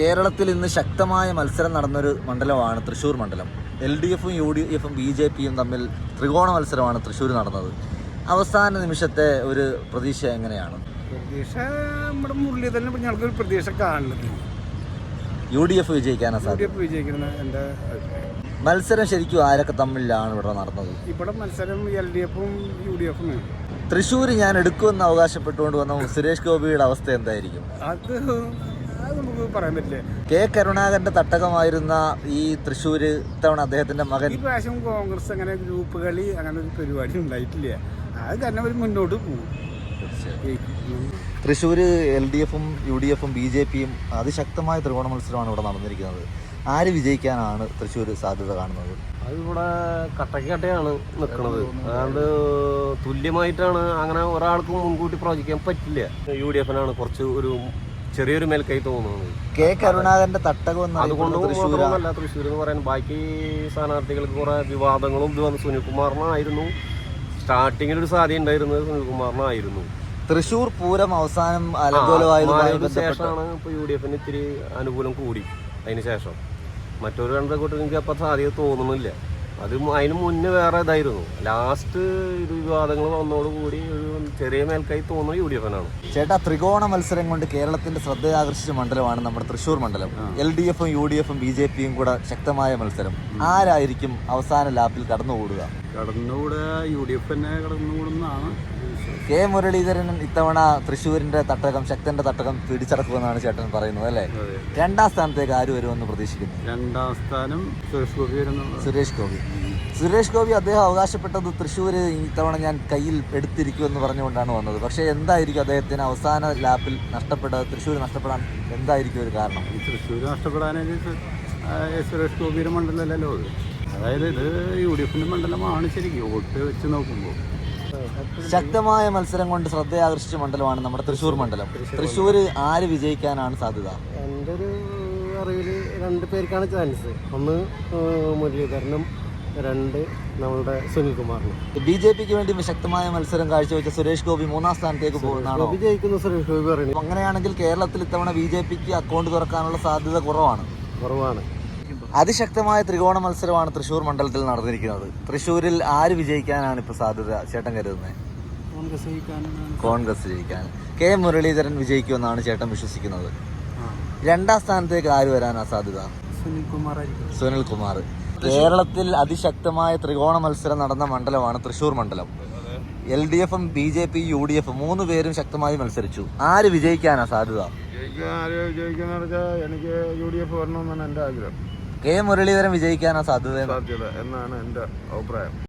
കേരളത്തിൽ ഇന്ന് ശക്തമായ മത്സരം നടന്നൊരു മണ്ഡലമാണ് തൃശ്ശൂർ മണ്ഡലം. എൽ ഡി എഫും യു ഡി എഫും ബി ജെ പിയും തമ്മിൽ ത്രികോണ മത്സരമാണ് തൃശ്ശൂർ നടന്നത്. അവസാന നിമിഷത്തെ ഒരു പ്രതീക്ഷ എങ്ങനെയാണ്? പ്രതീക്ഷ നമ്മുടെ മുരളീധരനെ തന്നെ ഞങ്ങൾക്കൊരു പ്രതീക്ഷ കാണുന്നത്. യു ഡി എഫ് വിജയിക്കാനാ യു ഡി സാധ്യത വിജയിക്കുന്ന എന്റെ മത്സരം ശരിക്കും ആരൊക്കെ തമ്മിലാണ് ഇവിടെ നടന്നത്? ഇവിടെ മത്സരം എൽ ഡി എഫും യു ഡി എഫും തൃശ്ശൂർ ഞാൻ എടുക്കുമെന്ന് അവകാശപ്പെട്ടുകൊണ്ട് വന്ന സുരേഷ് ഗോപിയുടെ അവസ്ഥ എന്തായിരിക്കും? അത് നമുക്ക് പറയാൻ പറ്റില്ല? കെ കരുണാകരന്റെ തട്ടകമായിരുന്ന ഈ തൃശ്ശൂർ ഇത്തവണ അദ്ദേഹത്തിന്റെ മകൻ ഈ പ്രാവശ്യം കോൺഗ്രസ് അങ്ങനെ ഗ്രൂപ്പ് കളി അങ്ങനെ ഒരു പരിപാടി ഉണ്ടായിട്ടില്ല? അത് കാരണം അവർ മുന്നോട്ട് പോകും തൃശ്ശൂര് തൃശ്ശൂർ എൽ ഡി എഫും യു ഡി എഫും ബി ജെ പിയും അതിശക്തമായ ത്രികോണ മത്സരമാണ് ഇവിടെ നടന്നിരിക്കുന്നത്. ആര് വിജയിക്കാനാണ് തൃശ്ശൂർ സാധ്യത കാണുന്നത്? അതിവിടെ കട്ടക്കട്ടയാണ് നിൽക്കുന്നത് അതുകൊണ്ട് തുല്യമായിട്ടാണ് അങ്ങനെ ഒരാൾക്കും മുൻകൂട്ടി പ്രവചിക്കാൻ പറ്റില്ല. യു ഡി എഫിനാണ് കുറച്ച് ഒരു ചെറിയൊരു മേൽക്കൈ തോന്നുന്നത് കെ കരുണാകരന്റെ തട്ടകം അതുകൊണ്ട് മാത്രമല്ല തൃശ്ശൂർ എന്ന് പറയാൻ ബാക്കി സ്ഥാനാർത്ഥികൾക്ക് കുറെ വിവാദങ്ങളും ഇത് വന്ന് സുനിൽകുമാറിനായിരുന്നു. സ്റ്റാർട്ടിങ്ങിൽ ഒരു സാധ്യത ഉണ്ടായിരുന്നത് സുനിൽകുമാറിനായിരുന്നു. തൃശ്ശൂർ പൂരം അവസാനം ശേഷമാണ് ഇപ്പോൾ യു ഡി എഫിന് ഇത്തിരി അനുകൂലം കൂടി അതിന് ശേഷം. മറ്റൊരു രണ്ട് കൂട്ടർക്ക് എനിക്ക് അപ്പം സാധ്യത തോന്നുന്നില്ല. അത് അതിന് മുന്നേ വേറെ ഇതായിരുന്നു. ലാസ്റ്റ് ഇത് വിവാദങ്ങൾ വന്നതോടുകൂടി ഒരു ചെറിയ മേൽക്കായി തോന്നുന്നത് യു ഡി എഫിനാണ് ചേട്ടാ ത്രികോണ മത്സരം കൊണ്ട് കേരളത്തിന്റെ ശ്രദ്ധ ആകർഷിച്ച മണ്ഡലമാണ് നമ്മുടെ തൃശ്ശൂർ മണ്ഡലം. എൽ ഡി എഫും യു ഡി എഫും ബി ജെ പിയും കൂടെ ശക്തമായ മത്സരം. ആരായിരിക്കും അവസാന ലാപ്പിൽ കടന്നുകൂടുക? കടന്നുകൂടെ യു ഡി എഫ് തന്നെ കടന്നുകൂടുന്നതാണ്. കെ മുരളീധരൻ ഇത്തവണ തൃശ്ശൂരിന്റെ തട്ടകം ശക്തന്റെ തട്ടകം പിടിച്ചടക്കുമെന്നാണ് ചേട്ടൻ പറയുന്നത് അല്ലേ? രണ്ടാം സ്ഥാനത്തേക്ക് ആര് വരുമെന്ന് പ്രതീക്ഷിക്കുന്നു? രണ്ടാം സ്ഥാനം സുരേഷ് ഗോപി സുരേഷ് ഗോപി. സുരേഷ് ഗോപി അദ്ദേഹം അവകാശപ്പെട്ടത് തൃശ്ശൂർ ഇത്തവണ ഞാൻ കയ്യിൽ എടുത്തിരിക്കുമെന്ന് പറഞ്ഞുകൊണ്ടാണ് വന്നത്. പക്ഷേ എന്തായിരിക്കും അദ്ദേഹത്തിന് അവസാന ലാപ്പിൽ നഷ്ടപ്പെട്ട തൃശ്ശൂർ നഷ്ടപ്പെടാൻ എന്തായിരിക്കും ഒരു കാരണം? ഈ തൃശ്ശൂർ നഷ്ടപ്പെടാനായിട്ട് സുരേഷ് ഗോപിയുടെ മണ്ഡലമല്ലല്ലോ അത്. അതായത് ഇത് യു ഡി എഫിന്റെ മണ്ഡലമാണ് ശരിക്കും. വോട്ട് വെച്ച് നോക്കുമ്പോൾ ശക്തമായ മത്സരം കൊണ്ട് ശ്രദ്ധയാകർഷിച്ച മണ്ഡലമാണ് നമ്മുടെ തൃശ്ശൂർ മണ്ഡലം. തൃശ്ശൂർ ആര് വിജയിക്കാനാണ് സാധ്യത? എന്റെ ഒരു അറിവിൽ രണ്ട് പേർക്കാണ് ചാൻസ് ഒന്ന് മുരളീധരനും രണ്ട് നമ്മുടെ സുനിൽകുമാറിനും. ബി ജെ പിക്ക് വേണ്ടി ശക്തമായ മത്സരം കാഴ്ചവെച്ച സുരേഷ് ഗോപി മൂന്നാം സ്ഥാനത്തേക്ക് പോകുന്നതാണോ? വിജയിക്കുന്ന സുരേഷ് ഗോപി പറയുന്നത് അങ്ങനെയാണെങ്കിൽ കേരളത്തിൽ ഇത്തവണ ബി ജെ പിക്ക് അക്കൗണ്ട് തുറക്കാനുള്ള സാധ്യത കുറവാണ്. കുറവാണ്. അതിശക്തമായ ത്രികോണ മത്സരമാണ് തൃശ്ശൂർ മണ്ഡലത്തിൽ നടന്നിരിക്കുന്നത്. തൃശ്ശൂരിൽ ആര് വിജയിക്കാനാണ് ഇപ്പോൾ സാധ്യത? ചേട്ടൻ കരുതുന്നത് കോൺഗ്രസ് ജയിക്കാൻ. കെ മുരളീധരൻ വിജയിക്കുമെന്നാണ് ചേട്ടൻ വിശ്വസിക്കുന്നത്. രണ്ടാം സ്ഥാനത്തേക്ക് ആര് വരാനാ സാധ്യത? സുനിൽ കുമാർ കേരളത്തിൽ അതിശക്തമായ ത്രികോണ മത്സരം നടന്ന മണ്ഡലമാണ് തൃശ്ശൂർ മണ്ഡലം. എൽ ഡി എഫും B J P U D എഫും മൂന്ന് പേരും ശക്തമായി മത്സരിച്ചു. ആര് വിജയിക്കാനാ സാധ്യത? എനിക്ക് യു ഡി എഫ് വരണമെന്നാണ് എന്റെ ആഗ്രഹം. കെ മുരളീധരൻ വിജയിക്കാനാ സാധ്യത? എന്നാണ് എന്റെ അഭിപ്രായം.